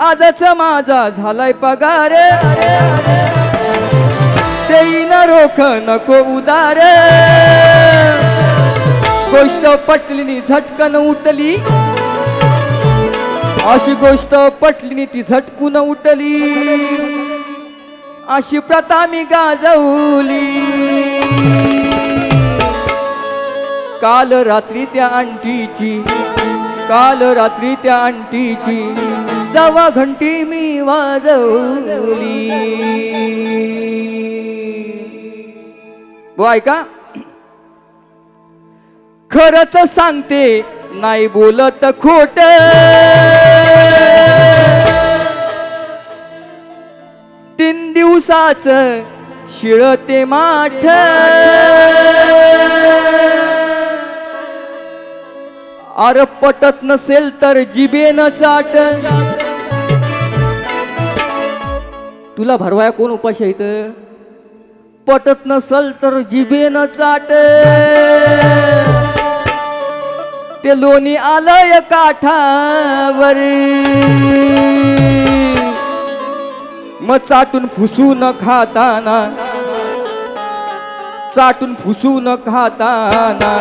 आजच माझा झालाय पगार. देईन रोख नको उदार. गोष्ट पटलीनी झटकन उठली. अशी गोष्ट पटलीनी ती झटकून उठली. अशी प्रथा मी गाजवली. काल रात्री त्या आंटीची काल रात्री त्या आंटीची जवा घंटी मी वाजवली. ऐका. खरच सांगते नाही बोलत खोट. तीन दिवसाच शिळते माठ. अर पटत नसेल तर जिबेन चाट. तुला भरवाया कोण उपाशी आहे इथं? पटत नसल तर जिबेन चाट. ते लोणी आलंय काठावर. मग चाटून फुसू न खाताना चाटून फुसू न खाताना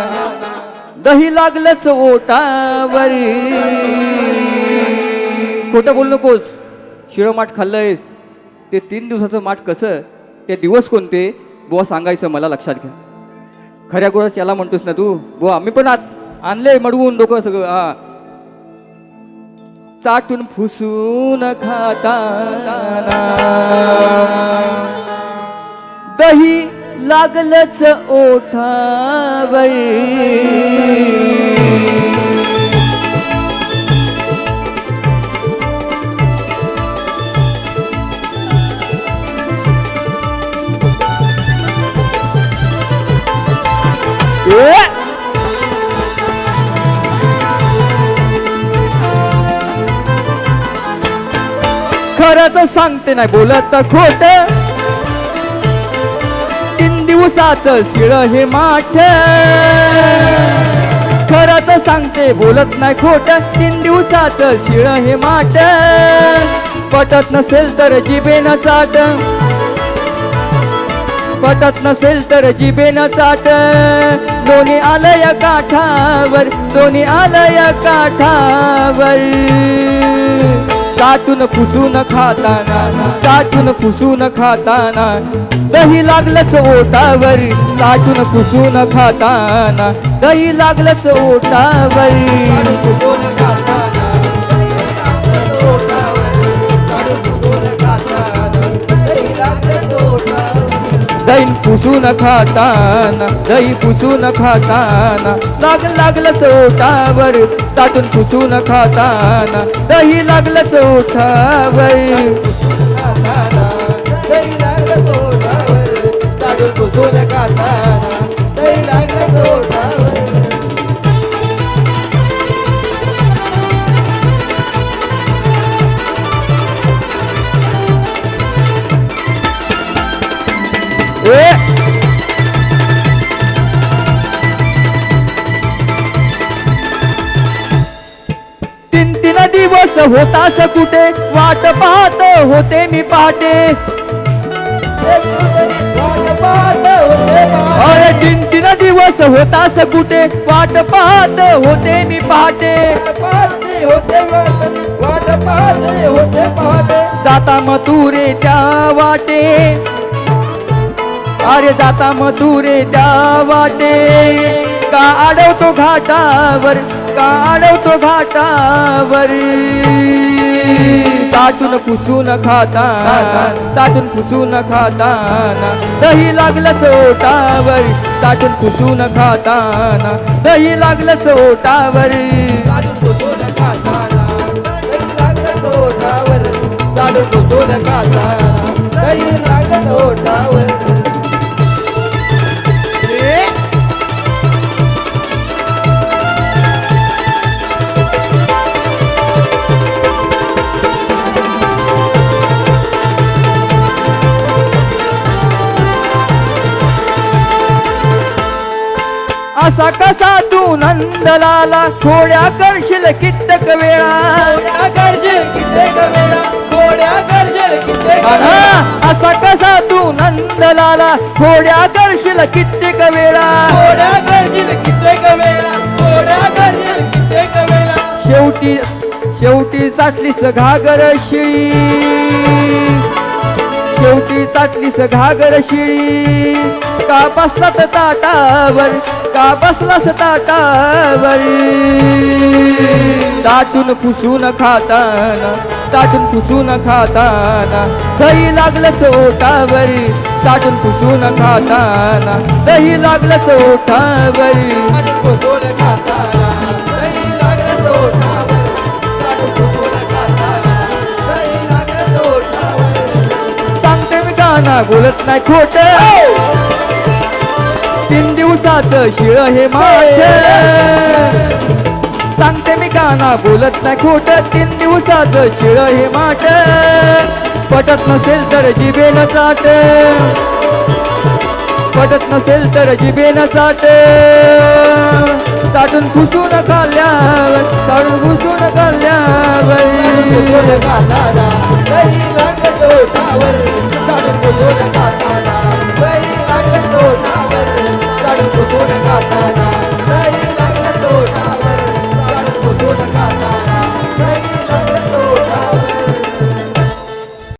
दही लागलंच ओटावर. खोटं बोल नकोस. शिरोमाठ खाल्लंयस. ते तीन दिवसाचं माठ कसं ते दिवस कोणते बुवा सांगायचं मला लक्षात घ्या. खऱ्या गोळा याला म्हणतोस ना तू बुवा आम्ही पण आणले मडवून डोकं सगळं हा. चाटून फुसून खाताना. दही लागलच ओठावर. खरंच सांगते नाही बोलत खोट. तीन दिवसाच शिळ हे माठ. खरंच सांगते बोलत नाही खोट. तीन दिवसाच शिळ हे माठ. पटत नसेल तर जिबेन चाट. पटत नसेल तर जिबेन चाट. दोन्ही आलय काठावर दोन्ही आलय काठावर. चाटून पुसून खाताना चाटून पुसून खाताना दही लागलंच ओटावर. चाटून पुसून खाताना दही लागलंच ओटावर. दही पुसून खाताना दही पुसून खाताना. लाग लागलंच ओटावर चाटून पुसून खाताना. दही लागलं चोठावर दही लागलं लागलंच ओठावर ए दिवस होतास कुठे? वाट पाहत होते मी पहाटे. अरे तीन तीन दिवस होतास कुठे? वाट पाहत होते मी पहाटे. जाता मथुरे त्या वाटे. अरे जाता मथुरे त्या वाटे. का अडवतो घाटावर? का अडवतो घाटावर. ताटून पुसून खाताना ताटून पुसून खाताना दही लागलं ओटावर ताटून पुसून खाताना दही लागलं ओटावर असा कसा तू नंदलाला थोड्या करशील कित्येक वेळा. असा कसा तू नंद लाला थोड्या करशील कित्येक वेळा. थोड्या गरजेल कित्येक वेळा. थोड्या गरजेल कित्येक वेळा. शेवटी शेवटी चाटलीस घागर शिळी शेवटी ताटलीस घागर शिळी. का बसलास ताटावर? का बसलास ताटावर? ताटून पुसून खाताना ताटून पुसून खाताना दही लागलं चोटावरी. ताटून पुसून खाताना दही लागलं चोटावरी. गोड खाताना. बोलत नाही खोट. तीन दिवसात शिळ हे माठ. सांगते मी गाणं बोलत नाही खोट. तीन दिवसात शिळ हे माठ. पटत नसेल तर जिबेन चाट. पटत नसेल तर जिबेन चाट. चाटून खुसून खाल्ल्यावर चाटून खुसून बाई खाल्ल्यावर 差点吐出来